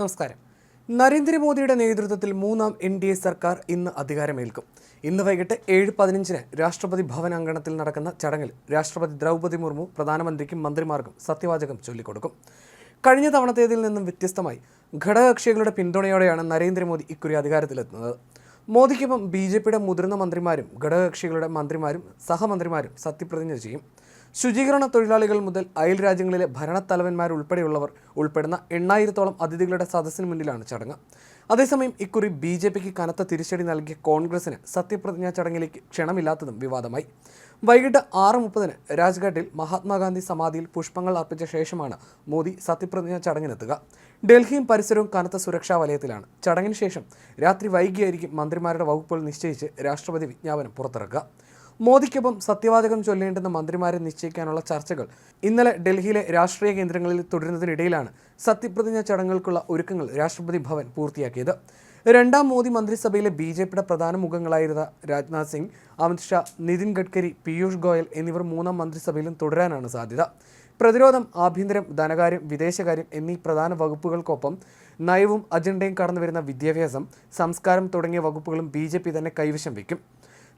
നമസ്കാരം. നരേന്ദ്രമോദിയുടെ നേതൃത്വത്തിൽ മൂന്നാം എൻ ഡി എ സർക്കാർ ഇന്ന് അധികാരമേൽക്കും. ഇന്ന് വൈകിട്ട് ഏഴ് പതിനഞ്ചിന് രാഷ്ട്രപതി ഭവൻ അങ്കണത്തിൽ നടക്കുന്ന ചടങ്ങിൽ രാഷ്ട്രപതി ദ്രൗപദി മുർമു പ്രധാനമന്ത്രിക്കും മന്ത്രിമാർക്കും സത്യവാചകം ചൊല്ലിക്കൊടുക്കും. കഴിഞ്ഞ തവണത്തേതിൽ നിന്നും വ്യത്യസ്തമായി ഘടകകക്ഷികളുടെ പിന്തുണയോടെയാണ് നരേന്ദ്രമോദി ഇക്കുറി അധികാരത്തിലെത്തുന്നത്. മോദിക്കൊപ്പം ബി ജെ പിയുടെ മുതിർന്ന മന്ത്രിമാരും ഘടകകക്ഷികളുടെ മന്ത്രിമാരും സഹമന്ത്രിമാരും സത്യപ്രതിജ്ഞ ചെയ്യും. ശുചീകരണ തൊഴിലാളികൾ മുതൽ അയൽ രാജ്യങ്ങളിലെ ഭരണത്തലവന്മാരുൾപ്പെടെയുള്ളവർ ഉൾപ്പെടുന്ന എണ്ണായിരത്തോളം അതിഥികളുടെ സദസ്സിന് മുന്നിലാണ് ചടങ്ങ്. അതേസമയം ഇക്കുറി ബി ജെ പിക്ക് കനത്ത തിരിച്ചടി നൽകിയ കോൺഗ്രസിന് സത്യപ്രതിജ്ഞാ ചടങ്ങിലേക്ക് ക്ഷണമില്ലാത്തതും വിവാദമായി. വൈകിട്ട് ആറ് മുപ്പതിന് രാജ്ഘട്ടിൽ മഹാത്മാഗാന്ധി സമാധിയിൽ പുഷ്പങ്ങൾ അർപ്പിച്ച ശേഷമാണ് മോദി സത്യപ്രതിജ്ഞാ ചടങ്ങിനെത്തുക. ഡൽഹിയും പരിസരവും കനത്ത സുരക്ഷാ വലയത്തിലാണ്. ചടങ്ങിന് ശേഷം രാത്രി വൈകിയായിരിക്കും മന്ത്രിമാരുടെ വകുപ്പുകൾ നിശ്ചയിച്ച് രാഷ്ട്രപതി വിജ്ഞാപനം പുറത്തിറക്കുക. മോദിക്കൊപ്പം സത്യവാചകം ചൊല്ലേണ്ടുന്ന മന്ത്രിമാരെ നിശ്ചയിക്കാനുള്ള ചർച്ചകൾ ഇന്നലെ ഡൽഹിയിലെ രാഷ്ട്രീയ കേന്ദ്രങ്ങളിൽ തുടരുന്നതിനിടയിലാണ് സത്യപ്രതിജ്ഞ ചടങ്ങുകൾക്കുള്ള ഒരുക്കങ്ങൾ രാഷ്ട്രപതി ഭവൻ പൂർത്തിയാക്കിയത്. രണ്ടാം മോദി മന്ത്രിസഭയിലെ ബി ജെ പിയുടെ പ്രധാന മുഖങ്ങളായിരുന്ന രാജ്നാഥ് സിംഗ് അമിത്ഷാ നിതിൻ ഗഡ്കരി പീയൂഷ് ഗോയൽ എന്നിവർ മൂന്നാം മന്ത്രിസഭയിലും തുടരാനാണ് സാധ്യത. പ്രതിരോധം ആഭ്യന്തരം ധനകാര്യം വിദേശകാര്യം എന്നീ പ്രധാന വകുപ്പുകൾക്കൊപ്പം നയവും അജണ്ടയും കടന്നുവരുന്ന വിദ്യാഭ്യാസം സംസ്കാരം തുടങ്ങിയ വകുപ്പുകളും ബി തന്നെ കൈവശം വയ്ക്കും.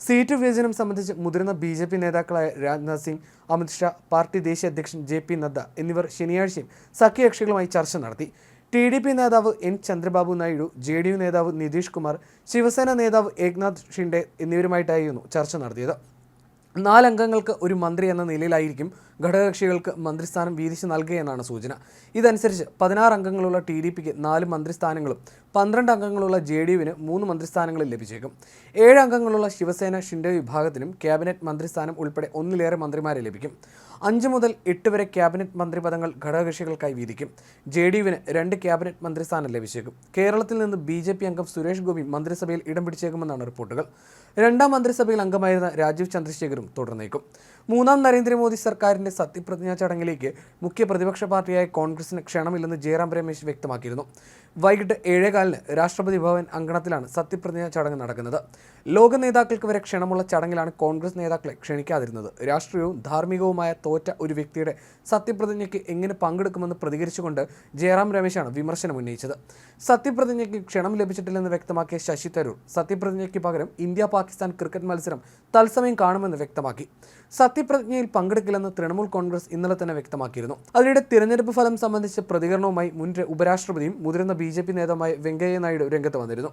സീറ്റ് വിഭജനം സംബന്ധിച്ച് മുതിർന്ന ബി ജെ പി നേതാക്കളായ രാജ്നാഥ് സിംഗ് അമിത്ഷാ പാർട്ടി ദേശീയ അധ്യക്ഷൻ ജെ പി നദ്ദ എന്നിവർ ശനിയാഴ്ചയും സഖ്യകക്ഷികളുമായി ചർച്ച നടത്തി. ടി ഡി പി നേതാവ് N Chandrababu Naidu J D U നേതാവ് നിതീഷ് കുമാർ ശിവസേന നേതാവ് ഏക്നാഥ് ഷിൻഡെ എന്നിവരുമായിട്ടായിരുന്നു ചർച്ച നടത്തിയത്. നാലംഗങ്ങൾക്ക് ഒരു മന്ത്രി എന്ന നിലയിലായിരിക്കും ഘടകകക്ഷികൾക്ക് മന്ത്രിസ്ഥാനം വീതിച്ച് നൽകുകയെന്നാണ് സൂചന. ഇതനുസരിച്ച് പതിനാറ് അംഗങ്ങളുള്ള ടി ഡി പിക്ക് നാല് മന്ത്രിസ്ഥാനങ്ങളും പന്ത്രണ്ട് അംഗങ്ങളുള്ള ജെ ഡി യുവിന് മൂന്ന് മന്ത്രിസ്ഥാനങ്ങളും ലഭിച്ചേക്കും. ഏഴ് അംഗങ്ങളുള്ള ശിവസേന ഷിൻഡെ വിഭാഗത്തിനും ക്യാബിനറ്റ് മന്ത്രിസ്ഥാനം ഉൾപ്പെടെ ഒന്നിലേറെ മന്ത്രിമാരെ ലഭിക്കും. അഞ്ച് മുതൽ എട്ട് വരെ ക്യാബിനറ്റ് മന്ത്രിപദങ്ങൾ ഘടകകക്ഷികൾക്കായി വീതിക്കും. ജെ ഡി യുവിന് രണ്ട് ക്യാബിനറ്റ് മന്ത്രിസ്ഥാനം ലഭിച്ചേക്കും. കേരളത്തിൽ നിന്ന് ബി ജെ പി അംഗം സുരേഷ് ഗോപി മന്ത്രിസഭയിൽ ഇടം പിടിച്ചേക്കുമെന്നാണ് റിപ്പോർട്ടുകൾ. രണ്ടാം മന്ത്രിസഭയിൽ അംഗമായിരുന്ന രാജീവ് ചന്ദ്രശേഖരും തുടർന്നേക്കും മൂന്നാം നരേന്ദ്രമോദി സർക്കാരിന്റെ സത്യപ്രതിജ്ഞാ ചടങ്ങിലേക്ക് മുഖ്യ പ്രതിപക്ഷ പാർട്ടിയായ കോൺഗ്രസിന് ക്ഷണമില്ലെന്ന് ജയറാം രമേശ് വ്യക്തമാക്കിയിരുന്നു. വൈകിട്ട് ഏഴേകാലിന് രാഷ്ട്രപതി ഭവൻ അങ്കണത്തിലാണ് സത്യപ്രതിജ്ഞ ചടങ്ങ് നടക്കുന്നത്. ലോക നേതാക്കൾക്ക് വരെ ക്ഷണമുള്ള ചടങ്ങിലാണ് കോൺഗ്രസ് നേതാക്കളെ ക്ഷണിക്കാതിരുന്നത്. രാഷ്ട്രീയവും ധാർമ്മികവുമായ തോറ്റ ഒരു വ്യക്തിയുടെ സത്യപ്രതിജ്ഞയ്ക്ക് എങ്ങനെ പങ്കെടുക്കുമെന്ന് പ്രതികരിച്ചുകൊണ്ട് ജയറാം രമേശാണ് വിമർശനം ഉന്നയിച്ചത്. സത്യപ്രതിജ്ഞയ്ക്ക് ക്ഷണം ലഭിച്ചിട്ടില്ലെന്ന് വ്യക്തമാക്കിയ ശശി തരൂർ സത്യപ്രതിജ്ഞയ്ക്ക് പകരം ഇന്ത്യ പാകിസ്ഥാൻ ക്രിക്കറ്റ് മത്സരം തത്സമയം കാണുമെന്ന് വ്യക്തമാക്കി. സത്യപ്രതിജ്ഞയിൽ പങ്കെടുക്കില്ലെന്ന് തൃണമൂൽ കോൺഗ്രസ് ഇന്നലെ തന്നെ വ്യക്തമാക്കിയിരുന്നു. അതിനിടെ തിരഞ്ഞെടുപ്പ് ഫലം സംബന്ധിച്ച പ്രതികരണവുമായി മുൻ ഉപരാഷ്ട്രപതിയും മുതിർന്ന ബി ജെ പി നേതാവായി വെങ്കയ്യ നായിഡു രംഗത്ത് വന്നിരുന്നു.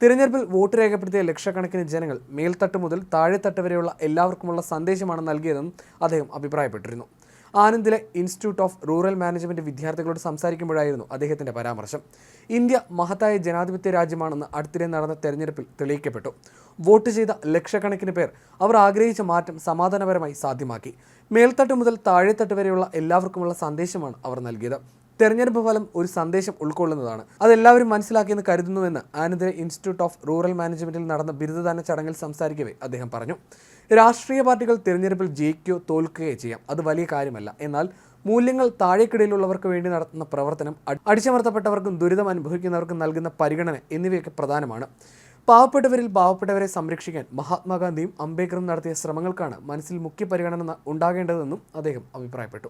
തിരഞ്ഞെടുപ്പിൽ വോട്ട് രേഖപ്പെടുത്തിയ ലക്ഷക്കണക്കിന് ജനങ്ങൾ മേൽത്തട്ട് മുതൽ താഴെത്തട്ട് വരെയുള്ള എല്ലാവർക്കുമുള്ള സന്ദേശമാണ് നൽകിയതെന്നും അദ്ദേഹം അഭിപ്രായപ്പെട്ടിരുന്നു. ആനന്ദിലെ ഇൻസ്റ്റിറ്റ്യൂട്ട് ഓഫ് റൂറൽ മാനേജ്മെന്റ് വിദ്യാർത്ഥികളോട് സംസാരിക്കുമ്പോഴായിരുന്നു അദ്ദേഹത്തിന്റെ പരാമർശം. ഇന്ത്യ മഹത്തായ ജനാധിപത്യ രാജ്യമാണെന്ന് അടുത്തിടെ നടന്ന തെരഞ്ഞെടുപ്പിൽ തെളിയിക്കപ്പെട്ടു. വോട്ട് ചെയ്ത ലക്ഷക്കണക്കിന് പേർ അവർ ആഗ്രഹിച്ച മാറ്റം സമാധാനപരമായി സാധ്യമാക്കി. മേൽത്തട്ട് മുതൽ താഴെത്തട്ട് വരെയുള്ള എല്ലാവർക്കുമുള്ള സന്ദേശമാണ് അവർ നൽകിയത്. തെരഞ്ഞെടുപ്പ് ഫലം ഒരു സന്ദേശം ഉൾക്കൊള്ളുന്നതാണ്. അതെല്ലാവരും മനസ്സിലാക്കിയെന്ന് കരുതുന്നുവെന്ന് ആനന്ദ ഇൻസ്റ്റിറ്റ്യൂട്ട് ഓഫ് റൂറൽ മാനേജ്മെന്റിൽ നടന്ന ബിരുദദാന ചടങ്ങിൽ സംസാരിക്കവേ അദ്ദേഹം പറഞ്ഞു. രാഷ്ട്രീയ പാർട്ടികൾ തിരഞ്ഞെടുപ്പിൽ ജയിക്കുകയോ തോൽക്കുകയോ ചെയ്യാം. അത് വലിയ കാര്യമല്ല. എന്നാൽ മൂല്യങ്ങൾ താഴേക്കിടയിലുള്ളവർക്ക് വേണ്ടി നടത്തുന്ന പ്രവർത്തനം അടിച്ചമർത്തപ്പെട്ടവർക്കും ദുരിതം അനുഭവിക്കുന്നവർക്കും നൽകുന്ന പരിഗണന എന്നിവയൊക്കെ പ്രധാനമാണ്. പാവപ്പെട്ടവരിൽ പാവപ്പെട്ടവരെ സംരക്ഷിക്കാൻ മഹാത്മാഗാന്ധിയും അംബേദ്കറും നടത്തിയ ശ്രമങ്ങൾക്കാണ് മനസ്സിൽ മുഖ്യ പരിഗണന ഉണ്ടാകേണ്ടതെന്നും അദ്ദേഹം അഭിപ്രായപ്പെട്ടു.